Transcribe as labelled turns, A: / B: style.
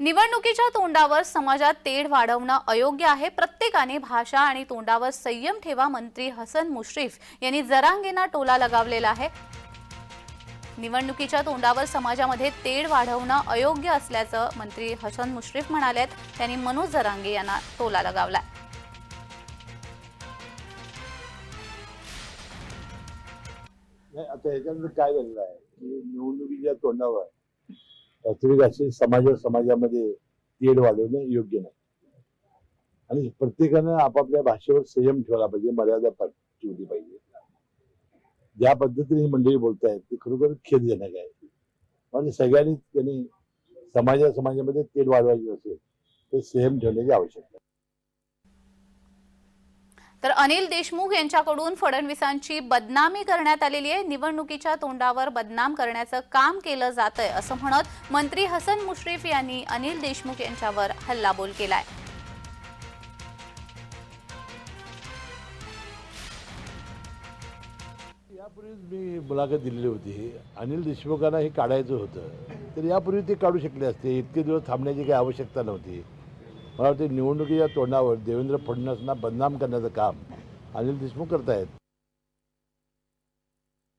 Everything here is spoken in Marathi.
A: निवडणुकीच्या तोंडावर समाजात तेढ वाढवणं अयोग्य आहे. प्रत्येकाने भाषा आणि तोंडावर संयम ठेवा मंत्री हसन मुश्रीफ यांनी जरांगेना टोला लगावलेला आहे. निवडणुकीच्या तोंडावर समाजामध्ये तेढ वाढवणं अयोग्य असल्याचं मंत्री हसन मुश्रीफ म्हणालेत त्यांनी मनोज जरांगे यांना टोला लगावलाय.
B: आता याच्यानंतर काय झालेलं आहे? की निवडणुकीच्या तोंडावर वास्तविक समाजा समाजामध्ये तेढ वाढवणं योग्य नाही. आणि प्रत्येकानं आपापल्या भाषेवर संयम ठेवला पाहिजे मर्यादा ठेवली पाहिजे. ज्या पद्धतीने ही मंडळी बोलतायत ते खरोखर खेदजनक आहे म्हणजे सगळ्यांनी त्यांनी समाजा समाजामध्ये तेढ वाढवायची असेल तर संयम ठेवण्याची आवश्यकता आहे.
A: तर अनिल देशमुख यांच्याकडून फडणवीसांची बदनामी करण्यात आलेली आहे. निवडणुकीच्या तोंडावर बदनाम करण्याचं काम केलं जात आहे असं म्हणत मंत्री हसन मुश्रीफ यांनी अनिल देशमुख यांच्यावर हल्लाबोल केलाय.
B: यापूर्वीच मी मुलाखत दिलेली होती. अनिल देशमुखांना हे काढायचं होतं. तर यापूर्वी ते काढू शकले असते. इतके दिवस थांबण्याची काही आवश्यकता नव्हती. मला वाटते निवडणुकीच्या तोंडावर देवेंद्र फडणवीसांना बदनाम करण्याचं काम अनिल देशमुख करतायत.